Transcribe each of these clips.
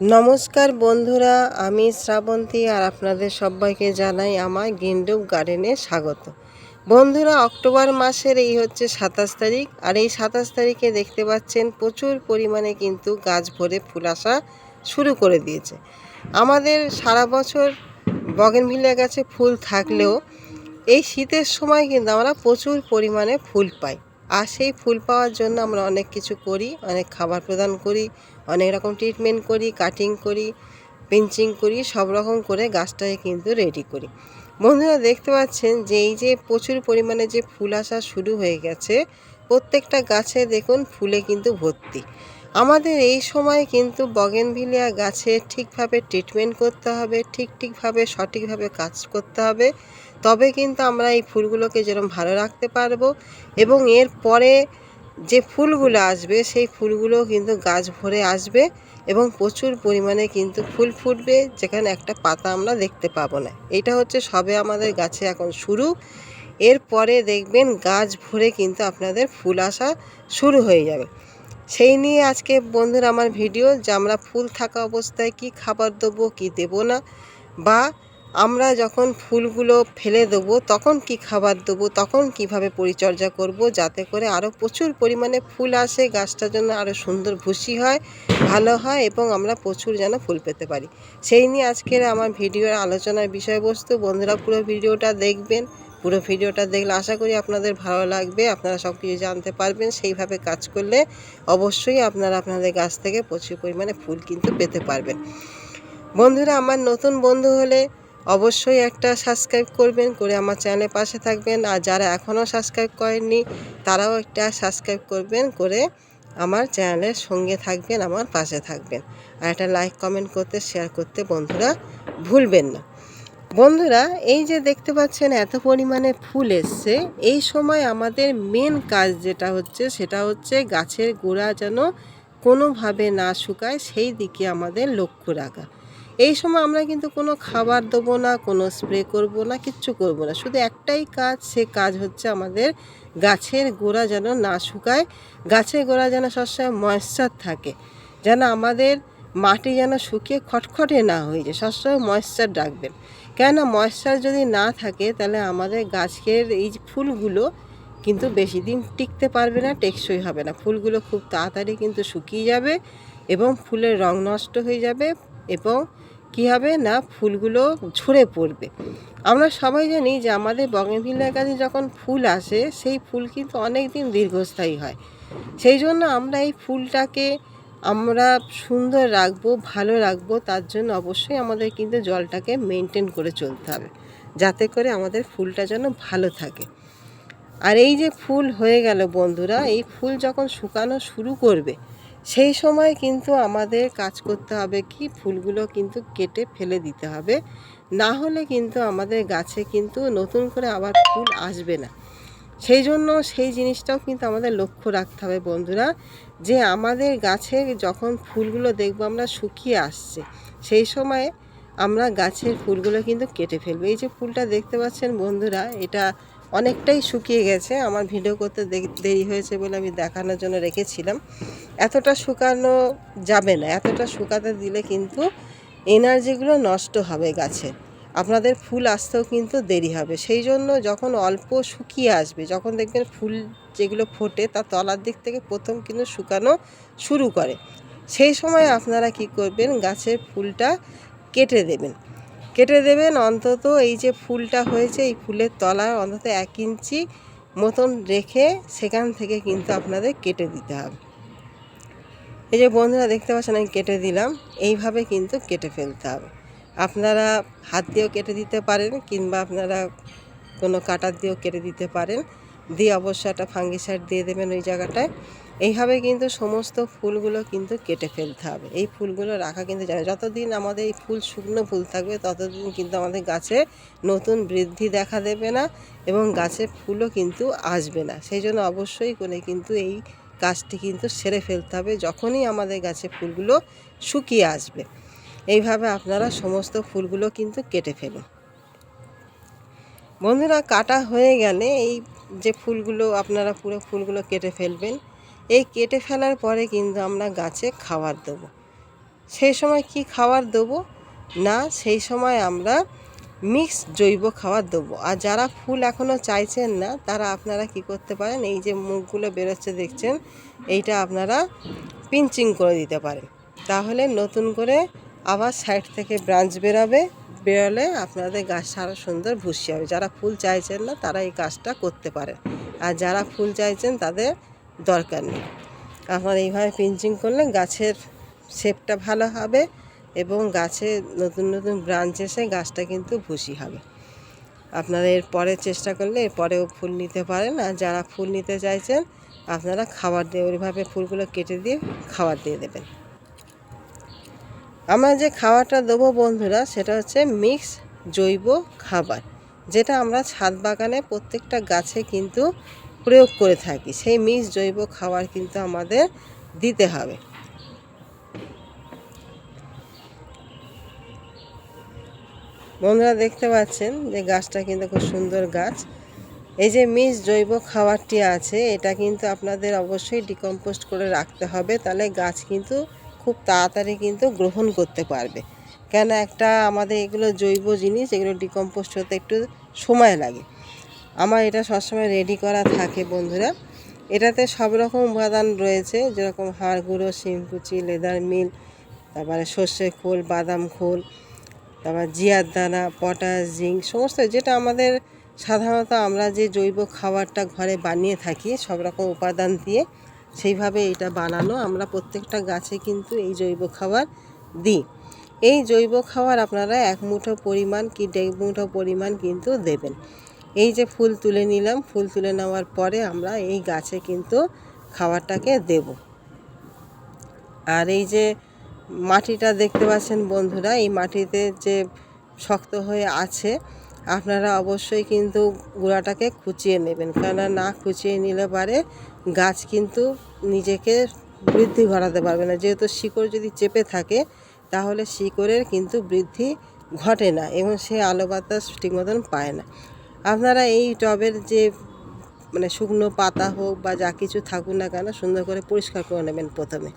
নমস্কার বন্ধুরা, আমি শ্রাবন্তী আর আপনাদের সবাইকে জানাই আমার গিন্ডুপ গার্ডেনে স্বাগত। বন্ধুরা, অক্টোবর মাসের এই হচ্ছে সাতাশ তারিখ আর এই সাতাশ তারিখে দেখতে পাচ্ছেন প্রচুর পরিমাণে কিন্তু গাছ ভরে ফুল আসা শুরু করে দিয়েছে। আমাদের সারা বছর বগেনভিলিয়া গাছে ফুল থাকলেও এই শীতের সময় কিন্তু আমরা প্রচুর পরিমাণে ফুল পাই। আর সেই ফুল পাওয়ার জন্য আমরা অনেক কিছু করি, অনেক খাবার প্রদান করি অনেক রকম ট্রিটমেন্ট করি কাটিং করি পিঞ্চিং করি, সব রকম করে গাছটাকে কিন্তু রেডি করি। বন্ধুরা দেখতে পাচ্ছেন যে এই যে প্রচুর পরিমাণে যে ফুল আসা শুরু হয়ে গেছে, প্রত্যেকটা গাছে দেখুন ফুলে কিন্তু ভর্তি। আমাদের এই সময় কিন্তু বগেনভিলিয়া গাছে ঠিকভাবে ট্রিটমেন্ট করতে হবে, ঠিক ঠিকভাবে, সঠিকভাবে কাজ করতে হবে। তবে কিন্তু আমরা এই ফুলগুলোকে যেরকম ভালো রাখতে পারব এবং এর পরে যে ফুলগুলো আসবে, সেই ফুলগুলো কিন্তু গাছ ভরে আসবে এবং প্রচুর পরিমাণে কিন্তু ফুল ফুটবে, যেখানে একটা পাতা আমরা দেখতে পাবো না। এটা হচ্ছে সবে আমাদের গাছে এখন শুরু। এরপরে দেখবেন গাছ ভরে কিন্তু আপনাদের ফুল আসা শুরু হয়ে যাবে। সেই নিয়ে আজকে বন্ধুরা আমার ভিডিও যে আমরা ফুল থাকা অবস্থায় কি খাবার দেবো, কি দেবো না, বা আমরা যখন ফুলগুলো ফেলে দেবো, তখন কি খাবার দেবো, তখন কীভাবে পরিচর্যা করব, যাতে করে আরও প্রচুর পরিমাণে ফুল আসে, গাছটার জন্য আরও সুন্দর ভুসি হয়, ভালো হয় এবং আমরা প্রচুর যেন ফুল পেতে পারি। সেই নিয়ে আজকের আমার ভিডিওর আলোচনার বিষয়বস্তু, বন্ধুরা পুরো ভিডিওটা দেখবেন। পুরো ভিডিওটা দেখলে আশা করি আপনাদের ভালো লাগবে, আপনারা সব কিছু জানতে পারবেন, সেইভাবে কাজ করলে অবশ্যই আপনারা আপনাদের গাছ থেকে প্রচুর পরিমাণে ফুল কিন্তু পেতে পারবেন। বন্ধুরা, আমার নতুন বন্ধু হলে অবশ্যই একটা সাবস্ক্রাইব করবেন, করে আমার চ্যানেলের পাশে থাকবেন। আর যারা এখনও সাবস্ক্রাইব করেননি, তারাও একটা সাবস্ক্রাইব করবেন, করে আমার চ্যানেলের সঙ্গে থাকবেন, আমার পাশে থাকবেন। আর একটা লাইক কমেন্ট করতে শেয়ার করতে বন্ধুরা ভুলবেন না। বন্ধুরা, এই যে দেখতে পাচ্ছেন, এত পরিমাণে ফুল এসছে। এই সময় আমাদের মেন কাজ যেটা হচ্ছে, সেটা হচ্ছে গাছের গোড়া যেন কোনোভাবে না শুকায়, সেই দিকে আমাদের লক্ষ্য রাখা। এই সময় আমরা কিন্তু কোনো খাবার দেবো না, কোনো স্প্রে করব না, কিচ্ছু করব না। শুধু একটাই কাজ, সে কাজ হচ্ছে আমাদের গাছের গোড়া যেন না শুকায়, গাছের গোড়া যেন সবসময় ময়েশ্চার থাকে, যেন আমাদের মাটি যেন শুকিয়ে খটখটে না হয়ে যায়, সবসময় ময়েশ্চার রাখবেন। কেননা ময়েশ্চার যদি না থাকে, তাহলে আমাদের গাছের এই ফুলগুলো কিন্তু বেশি দিন টিকতে পারবে না, টেকসই হবে না। ফুলগুলো খুব তাড়াতাড়ি কিন্তু শুকিয়ে যাবে এবং ফুলের রং নষ্ট হয়ে যাবে এবং কী হবে? না, ফুলগুলো ঝরে পড়বে। আমরা সবাই জানি যে আমাদের বগেনভিলিয়ার কাছে যখন ফুল আসে, সেই ফুল কিন্তু অনেক দিন দীর্ঘস্থায়ী হয়। সেই জন্য আমরা এই ফুলটাকে আমরা সুন্দর রাখব, ভালো রাখব, তার জন্য অবশ্যই আমাদের কিন্তু জলটাকে মেনটেন করে চলতে হবে, যাতে করে আমাদের ফুলটা যেন ভালো থাকে। আর এই যে ফুল হয়ে গেল বন্ধুরা, এই ফুল যখন শুকানো শুরু করবে সেই সময় কিন্তু আমাদের কাজ করতে হবে কি? ফুলগুলো কিন্তু কেটে ফেলে দিতে হবে। না হলে কিন্তু আমাদের গাছে কিন্তু নতুন করে আবার ফুল আসবে না। সেই জন্য সেই জিনিসটাও কিন্তু আমাদের লক্ষ্য রাখতে হবে বন্ধুরা, যে আমাদের গাছে যখন ফুলগুলো দেখব আমরা শুকিয়ে আসছে, সেই সময়ে আমরা গাছের ফুলগুলো কিন্তু কেটে ফেলব। এই যে ফুলটা দেখতে পাচ্ছেন বন্ধুরা, এটা অনেকটাই শুকিয়ে গেছে। আমার ভিডিও করতে দেরি হয়েছে বলে আমি দেখানোর জন্য রেখেছিলাম। এতটা শুকানো যাবে না। এতটা শুকাতে দিলে কিন্তু এনার্জিগুলো নষ্ট হবে গাছে। আপনাদের ফুল আসতেও কিন্তু দেরি হবে। সেই জন্য যখন অল্প শুকিয়ে আসবে, যখন দেখবেন ফুল যেগুলো ফোটে তার তলার দিক থেকে প্রথম কিন্তু শুকানো শুরু করে। সেই সময় আপনারা কি করবেন? গাছের ফুলটা কেটে দেবেন। কেটে দেবেন। অন্তত এই যে ফুলটা হয়েছে, এই ফুলের তলা অন্তত এক ইঞ্চি মতন রেখে সেখান থেকে কিন্তু আপনাদের কেটে দিতে হবে। এই যে বন্ধুরা দেখতে পাচ্ছেন, আমি কেটে দিলাম। এইভাবে কিন্তু কেটে ফেলতে হবে। আপনারা হাত দিয়েও কেটে দিতে পারেন কিংবা আপনারা কোনো কাটার দিয়েও কেটে দিতে পারেন। দিয়ে অবশ্য একটা ফাঙ্গিসাইড দিয়ে দেবেন ওই জায়গাটায়। এইভাবে কিন্তু সমস্ত ফুলগুলো কিন্তু কেটে ফেলতে হবে। এই ফুলগুলো রাখা কিন্তু জানে যতদিন আমাদের এই ফুল শুকনো ফুল থাকবে, ততদিন কিন্তু আমাদের গাছে নতুন বৃদ্ধি দেখা দেবে না এবং গাছে ফুলও কিন্তু আসবে না। সেই জন্য অবশ্যই করে কিন্তু এই কাজটি কিন্তু সেরে ফেলতে হবে যখনই আমাদের গাছে ফুলগুলো শুকিয়ে আসবে। এইভাবে আপনারা সমস্ত ফুলগুলো কিন্তু কেটে ফেলুন। বন্ধুরা, কাটা হয়ে গেলে এই যে ফুলগুলো, আপনারা পুরো ফুলগুলো কেটে ফেলবেন। এই কেটে ফেলার পরে কিন্তু আমরা গাছে খাবার দেবো। সেই সময় কি খাবার দেবো? না, সেই সময় আমরা মিক্স জৈব খাবার দেবো। আর যারা ফুল এখনও চাইছেন না, তারা আপনারা কি করতে পারেন? এই যে মুখগুলো বেরোচ্ছে দেখছেন, এইটা আপনারা পিঞ্চিং করে দিতে পারেন। তাহলে নতুন করে আবার সাইড থেকে ব্রাঞ্চ বেরাবে, বেরোলে আপনাদের গাছটা আরও সুন্দর ভুসি হবে। যারা ফুল চাইছেন না, তারা এই কাজটা করতে পারেন। আর যারা ফুল চাইছেন, তাদের দরকার নেই। আপনারা এইভাবে পিঞ্চিং করলে গাছের শেপটা ভালো হবে এবং গাছে নতুন নতুন ব্রাঞ্চ এসে গাছটা কিন্তু ভুসি হবে। আপনারা এর পরে চেষ্টা করলে এর পরেও ফুল নিতে পারেন আর যারা ফুল নিতে চাইছেন, আপনারা খাবার দিয়ে ওইভাবে ফুলগুলো কেটে দিয়ে খাবার দিয়ে দেবেন। আমরা যে খাবারটা দেবো বন্ধুরা, সেটা হচ্ছে মিক্স জৈব খাবার, যেটা আমরা ছাদ বাগানে প্রত্যেকটা গাছে কিন্তু প্রয়োগ করে থাকি। সেই মিক্স জৈব খাবার কিন্তু আমাদের দিতে হবে। বন্ধুরা দেখতে পাচ্ছেন যে গাছটা কিন্তু খুব সুন্দর গাছ। এই যে মিস জৈব খাবারটি আছে, এটা কিন্তু আপনাদের অবশ্যই ডিকম্পোস্ট করে রাখতে হবে। তাহলে গাছ কিন্তু খুব তাড়াতাড়ি কিন্তু গ্রহণ করতে পারবে। কেন একটা আমাদের এগুলো জৈব জিনিস, এগুলো ডিকম্পোস্ট হতে একটু সময় লাগে। আমার এটা সবসময় রেডি করা থাকে বন্ধুরা। এটাতে সব রকম উপাদান রয়েছে, যেরকম হাড় গুঁড়ো শিমকুচি লেদার মিল তারপরে সর্ষে খোল, বাদাম খোল, তারপর জিয়ার দানা পটাশ জিঙ্ক সমস্ত যেটা আমাদের সাধারণত আমরা যে জৈব খাবারটা ঘরে বানিয়ে থাকি, সব রকম উপাদান দিয়ে সেইভাবে এটা বানানো আমরা প্রত্যেকটা গাছে কিন্তু এই জৈব খাবার দিই। এই জৈব খাবার আপনারা এক মুঠো পরিমাণ কি দেড় মুঠো পরিমাণ কিন্তু দেবেন। এই যে ফুল তুলে নিলাম, ফুল তুলে নেওয়ার পরে আমরা এই গাছে কিন্তু খাবারটাকে দেব। আর এই যে মাটিটা দেখতে পাচ্ছেন বন্ধুরা, এই মাটিতে যে শক্ত হয়ে আছে, আপনারা অবশ্যই কিন্তু গুঁড়াটাকে খুঁচিয়ে নেবেন। কেননা না খুঁচিয়ে নিলে পারে গাছ কিন্তু নিজেকে বৃদ্ধি ঘটাতে পারবে না। যেহেতু শিকড় যদি চেপে থাকে, তাহলে শিকড়ের কিন্তু বৃদ্ধি ঘটে না এবং সে আলো বাতাস ঠিক মতন পায় না। আপনারা এই টবের যে মানে শুকনো পাতা হোক বা যা কিছু থাকুক না কেন সুন্দর করে পরিষ্কার করে নেবেন প্রথমে।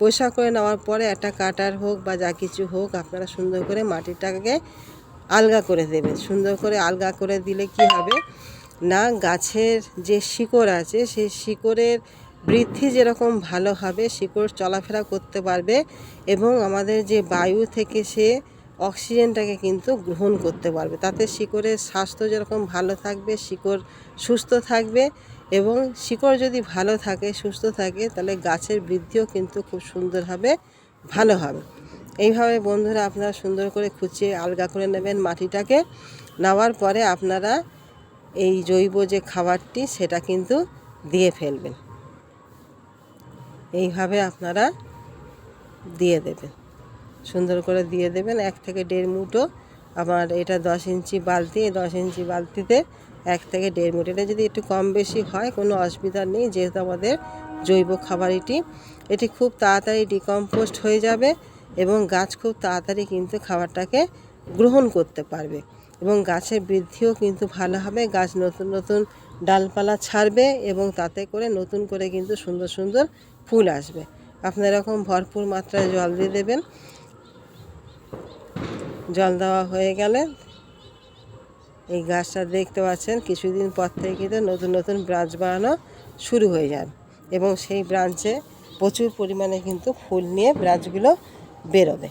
পরিষ্কার করে নেওয়ার পরে একটা কাটার হোক বা যা কিছু হোক আপনারা সুন্দর করে মাটিটাকে আলগা করে দেবেন। সুন্দর করে আলগা করে দিলে কি হবে না গাছের যে শিকড় আছে সেই শিকড়ের বৃদ্ধি যেরকম ভালো হবে, শিকড় চলাফেরা করতে পারবে এবং আমাদের যে বায়ু থেকে সে অক্সিজেনটাকে কিন্তু গ্রহণ করতে পারবে। তাতে শিকড়ের স্বাস্থ্য যেরকম ভালো থাকবে, শিকড় সুস্থ থাকবে এবং শিকড় যদি ভালো থাকে, সুস্থ থাকে, তাহলে গাছের বৃদ্ধিও কিন্তু খুব সুন্দরভাবে ভালো হবে। এইভাবে বন্ধুরা আপনারা সুন্দর করে খুঁচিয়ে আলগা করে নেবেন মাটিটাকে। নেওয়ার পরে আপনারা এই জৈব যে খাবারটি, সেটা কিন্তু দিয়ে ফেলবেন। এইভাবে আপনারা দিয়ে দেবেন। সুন্দর করে দিয়ে দেবেন। এক থেকে দেড় মুঠো আমার এটা দশ ইঞ্চি বালতি, এই দশ ইঞ্চি বালতিতে এক থেকে দেড় মুঠো। এটা যদি একটু কম বেশি হয়, কোনো অসুবিধা নেই, যেহেতু আমাদের জৈব খাবার এটি এটি খুব তাড়াতাড়ি ডিকম্পোস্ট হয়ে যাবে এবং গাছ খুব তাড়াতাড়ি কিন্তু খাবারটাকে গ্রহণ করতে পারবে এবং গাছের বৃদ্ধিও কিন্তু ভালো হবে। গাছ নতুন নতুন ডালপালা ছাড়বে এবং তাতে করে নতুন করে কিন্তু সুন্দর সুন্দর ফুল আসবে। আপনার এরকম ভরপুর মাত্রায় জল দিয়ে দেবেন। জল দেওয়া হয়ে গেলে এই গাছটা দেখতে পাচ্ছেন, কিছুদিন পর থেকে কিন্তু নতুন নতুন ব্রাঞ্চ বানানো শুরু হয়ে যাবে এবং সেই ব্রাঞ্চে প্রচুর পরিমাণে কিন্তু ফুল নিয়ে ব্রাঞ্চগুলো বেরোবে।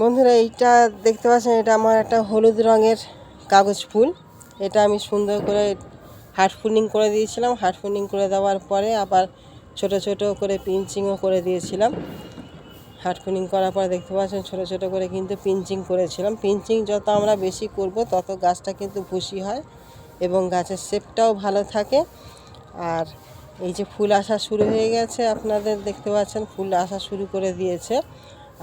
বন্ধুরা, এইটা দেখতে পাচ্ছেন, এটা আমার একটা হলুদ রঙের কাগজ ফুল। এটা আমি সুন্দর করে হার্ট ফুলিং করে দিয়েছিলাম। হার্ট ফুলিং করে দেওয়ার পরে আবার ছোট ছোট করে পিঞ্চিংও করে দিয়েছিলাম। হার্ট ফুলিং করার পরে দেখতে পাচ্ছেন ছোট ছোট করে কিন্তু পিঞ্চিং করেছিলাম। পিঞ্চিং যত আমরা বেশি করব, তত গাছটা কিন্তু ভুসি হয় এবং গাছের শেপটাও ভালো থাকে। আর এই যে ফুল আসা শুরু হয়ে গেছে, আপনাদের দেখতে পাচ্ছেন ফুল আসা শুরু করে দিয়েছে।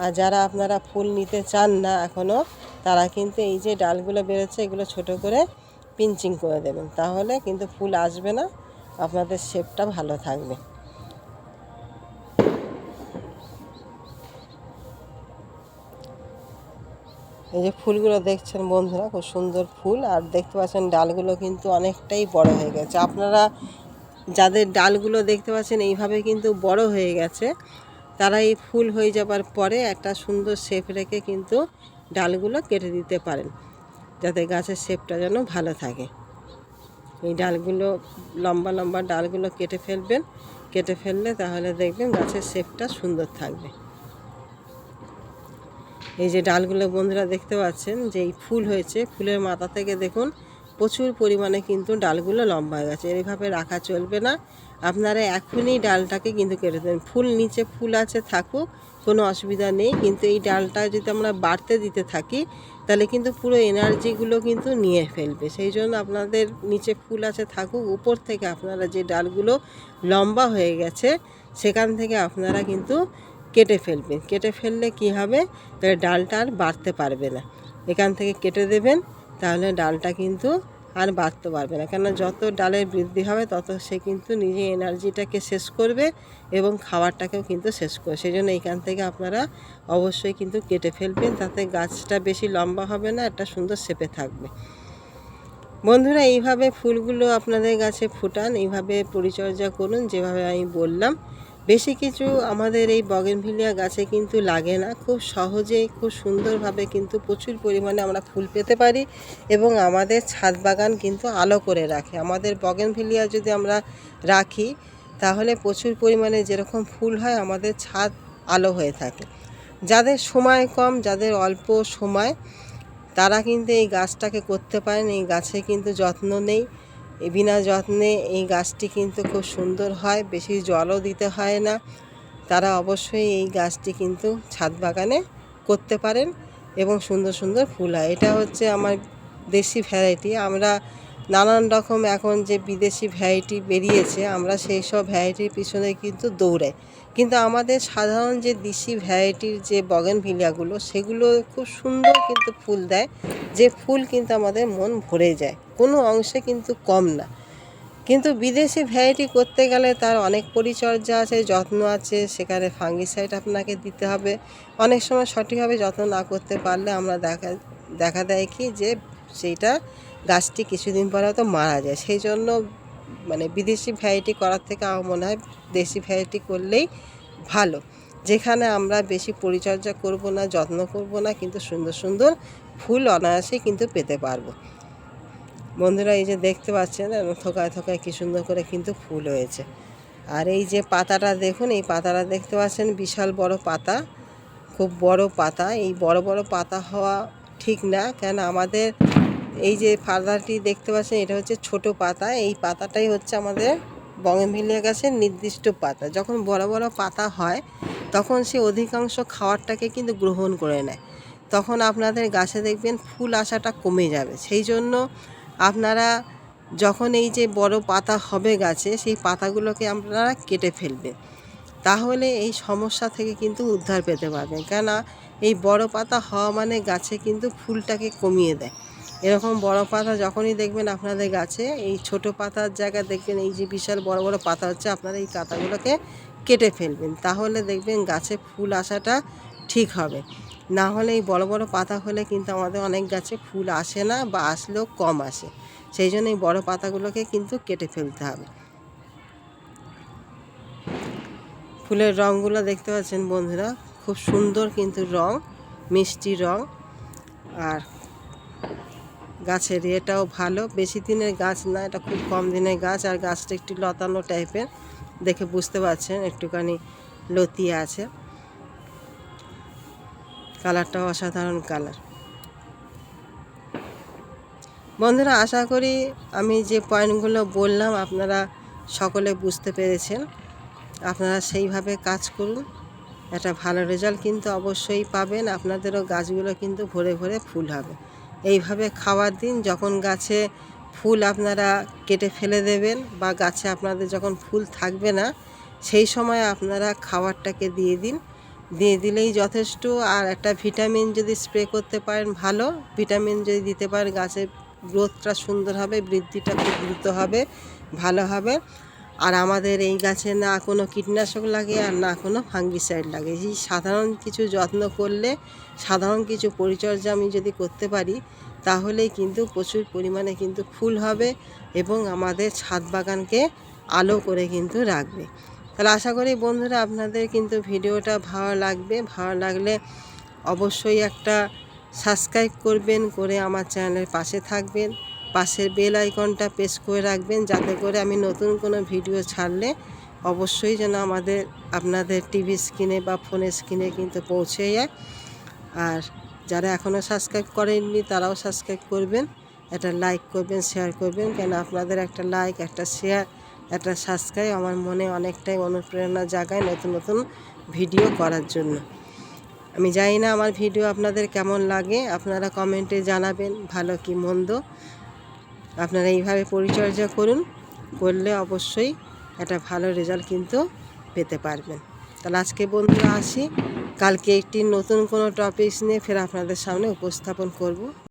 আর যারা আপনারা ফুল নিতে চান না এখনও তারা কিন্তু এই যে ডালগুলো বেরোচ্ছে, এগুলো ছোট করে পিঞ্চিং করে দেবেন। তাহলে কিন্তু ফুল আসবে না, আপনাদের শেপটা ভালো থাকবে। এই যে ফুলগুলো দেখছেন বন্ধুরা, খুব সুন্দর ফুল। আর দেখতে পাচ্ছেন ডালগুলো কিন্তু অনেকটাই বড় হয়ে গেছে। আপনারা যাদের ডালগুলো দেখতে পাচ্ছেন, এইভাবে কিন্তু বড় হয়ে গেছে। তারা এই ফুল হয়ে যাবার পরে একটা সুন্দর শেপ রেখে কিন্তু ডালগুলো কেটে দিতে পারেন। যাতে গাছের শেপটা যেন ভালো থাকে। এই ডালগুলো, লম্বা লম্বা ডালগুলো কেটে ফেলবেন। কেটে ফেললে তাহলে দেখবেন গাছের শেপটা সুন্দর থাকবে। এই যে ডালগুলো বন্ধুরা দেখতে পাচ্ছেন যে এই ফুল হয়েছে, ফুলের মাথা থেকে দেখুন প্রচুর পরিমাণে কিন্তু ডালগুলো লম্বা হয়ে গেছে। এইভাবে রাখা চলবে না। আপনারা এখনই ডালটাকে কিন্তু কেটে দেবেন। ফুল নিচে ফুল আছে, থাকুক, কোনো অসুবিধা নেই। কিন্তু এই ডালটা যদি আমরা বাড়তে দিতে থাকি, তাহলে কিন্তু পুরো এনার্জিগুলো কিন্তু নিয়ে ফেলবে। সেই জন্য আপনাদের নিচে ফুল আছে, থাকুক, উপর থেকে আপনারা যে ডালগুলো লম্বা হয়ে গেছে, সেখান থেকে আপনারা কিন্তু কেটে ফেলবেন। কেটে ফেললে কি হবে? তাহলে ডালটা আর বাড়তে পারবে না। এখান থেকে কেটে দেবেন, তাহলে ডালটা কিন্তু আর বাড়তে পারবে না। কেন যত ডালের বৃদ্ধি হবে, তত সে কিন্তু নিজে এনার্জিটাকে শেষ করবে এবং খাবারটাকেও কিন্তু শেষ করবে। সেই জন্য এইখান থেকে আপনারা অবশ্যই কিন্তু কেটে ফেলবেন, তাতে গাছটা বেশি লম্বা হবে না, একটা সুন্দর শেপে থাকবে। বন্ধুরা, এইভাবে ফুলগুলো আপনাদের গাছে ফুটান, এইভাবে পরিচর্যা করুন, যেভাবে আমি বললাম। বেশি কিছু আমাদের এই বগেনভিলিয়া গাছে কিন্তু লাগে না। খুব সহজেই খুব সুন্দরভাবে কিন্তু প্রচুর পরিমাণে আমরা ফুল পেতে পারি এবং আমাদের ছাদ বাগান কিন্তু আলো করে রাখে। আমাদের বগেনভিলিয়া যদি আমরা রাখি, তাহলে প্রচুর পরিমাণে যেরকম ফুল হয়, আমাদের ছাদ আলো হয়ে থাকে। যাদের সময় কম, যাদের অল্প সময়, তারা কিন্তু এই গাছটাকে করতে পারেন। এই গাছে কিন্তু যত্ন নেই। বিনা যত্নে এই গাছটি কিন্তু খুব সুন্দর হয়, বেশি জলও দিতে হয় না। তারা অবশ্যই এই গাছটি কিন্তু ছাদ বাগানে করতে পারেন এবং সুন্দর সুন্দর ফুল হয়। এটা হচ্ছে আমার দেশি ভ্যারাইটি। আমরা নানান রকম এখন যে বিদেশি ভ্যারাইটি বেরিয়েছে, আমরা সেই সব ভ্যারাইটির পিছনে কিন্তু দৌড়াই। কিন্তু আমাদের সাধারণ যে দেশি ভ্যারাইটির যে বগেন ভিলিয়াগুলো, সেগুলো খুব সুন্দর কিন্তু ফুল দেয়। যে ফুল কিন্তু আমাদের মন ভরে যায়। কোনো অংশে কিন্তু কম না। কিন্তু বিদেশি ভ্যারাইটি করতে গেলে তার অনেক পরিচর্যা আছে, যত্ন আছে, সেখানে ফাঙ্গিসাইড আপনাকে দিতে হবে। অনেক সময় সঠিকভাবে যত্ন না করতে পারলে আমরা দেখা দেখা দেয় কি যে সেইটা গাছটি কিছুদিন পরে হয়তো মারা যায়। সেই জন্য মানে বিদেশি ভ্যারাইটি করার থেকে আমার মনে হয় দেশি ভ্যারাইটি করলেই ভালো। যেখানে আমরা বেশি পরিচর্যা করব না, যত্ন করব না, কিন্তু সুন্দর সুন্দর ফুল অনায়াসেই কিন্তু পেতে পারব। বন্ধুরা, এই যে দেখতে পাচ্ছেন থোকায় থোকায় কী সুন্দর করে কিন্তু ফুল হয়েছে। আর এই যে পাতাটা দেখুন, এই পাতাটা দেখতে পাচ্ছেন, বিশাল বড় পাতা, খুব বড় পাতা। এই বড় বড় পাতা হওয়া ঠিক না, কেন আমাদের এই যে পাতাটি দেখতে পাচ্ছেন, এটা হচ্ছে ছোট পাতা। এই পাতাটাই হচ্ছে আমাদের বঙ্গেমিলিয়া গাছের নির্দিষ্ট পাতা। যখন বড় বড় পাতা হয়, তখন সে অধিকাংশ খাওয়ারটাকে কিন্তু গ্রহণ করে নেয়। তখন আপনাদের গাছে দেখবেন ফুল আসাটা কমে যাবে। সেই জন্য আপনারা যখন এই যে বড় পাতা হবে গাছে, সেই পাতাগুলোকে আপনারা কেটে ফেলবেন। তাহলে এই সমস্যা থেকে কিন্তু উদ্ধার পেতে পারবেন। কেন এই বড় পাতা হওয়া মানে গাছে কিন্তু ফুলটাকে কমিয়ে দেয়। এরকম বড় পাতা যখনই দেখবেন আপনাদের গাছে, এই ছোট পাতার জায়গায় দেখবেন এই যে বিশাল বড় বড় পাতা হচ্ছে, আপনারা এই পাতাগুলোকে কেটে ফেলবেন। তাহলে দেখবেন গাছে ফুল আসাটা ঠিক হবে। না হলে এই বড় বড় পাতা হলে কিন্তু আমাদের অনেক গাছে ফুল আসে না বা আসলেও কম আসে। সেই জন্য এই বড় পাতাগুলোকে কিন্তু কেটে ফেলতে হবে। ফুলের রঙগুলো দেখতে পাচ্ছেন বন্ধুরা, খুব সুন্দর কিন্তু রং, মিষ্টি রং। আর গাছের এটাও ভালো, বেশি দিনের গাছ না, এটা খুব কম দিনের গাছ। আর গাছটা একটু লতানো টাইপের দেখে বুঝতে পারছেন, একটুখানি লতিয়ে আছে। কালারটাও অসাধারণ কালার। বন্ধুরা, আশা করি আমি যে পয়েন্টগুলো বললাম আপনারা সকলে বুঝতে পেরেছেন। আপনারা সেইভাবে কাজ করুন, একটা ভালো রেজাল্ট কিন্তু অবশ্যই পাবেন। আপনাদেরও গাছগুলো কিন্তু ভরে ভরে ফুল হবে। এইভাবে খাওয়ার দিন যখন গাছে ফুল আপনারা কেটে ফেলে দেবেন বা গাছে আপনাদের যখন ফুল থাকবে না, সেই সময় আপনারা খাবারটাকে দিয়ে দিন। দিয়ে দিলেই যথেষ্ট। আর একটা ভিটামিন যদি স্প্রে করতে পারেন, ভালো। ভিটামিন যদি দিতে পারেন, গাছের গ্রোথটা সুন্দর হবে, বৃদ্ধিটা খুব দ্রুত হবে, ভালো হবে। আর আমাদের এই গাছে না কোনো কীটনাশক লাগে আর না কোনো ফাঙ্গিসাইড লাগে। এই সাধারণ কিছু যত্ন করলে, সাধারণ কিছু পরিচর্যা আমি যদি করতে পারি, তাহলেই কিন্তু প্রচুর পরিমাণে কিন্তু ফুল হবে এবং আমাদের ছাদ বাগানকে আলো করে কিন্তু রাখবে। তাহলে আশা করি বন্ধুরা আপনাদের কিন্তু ভিডিওটা ভালো লাগবে। ভালো লাগলে অবশ্যই একটা সাবস্ক্রাইব করবেন, করে আমার চ্যানেলের পাশে থাকবেন। পাশের বেল আইকনটা প্রেস করে রাখবেন, যাতে করে আমি নতুন কোনো ভিডিও ছাড়লে অবশ্যই যেন আমাদের, আপনাদের টিভি স্ক্রিনে বা ফোনের স্ক্রিনে কিন্তু পৌঁছে যায়। আর যারা এখনও সাবস্ক্রাইব করেননি, তারাও সাবস্ক্রাইব করবেন। একটা লাইক করবেন শেয়ার করবেন। কেন? আপনাদের একটা লাইক একটা শেয়ার একটা সাবস্ক্রাইব আমার মনে অনেকটাই অনুপ্রেরণা জাগায় নতুন নতুন ভিডিও করার জন্য। আমি জানি না আমার ভিডিও আপনাদের কেমন লাগে, আপনারা কমেন্টে জানাবেন ভালো কি মন্দ। আপনারা এইভাবে পরিচর্যা করুন, করলে অবশ্যই একটা ভালো রেজাল্ট কিন্তু পেতে পারবেন। তাহলে আজকে বন্ধুরা আসি, কালকে একটি নতুন কোনো টপিকস নিয়ে ফের আপনাদের সামনে উপস্থাপন করব।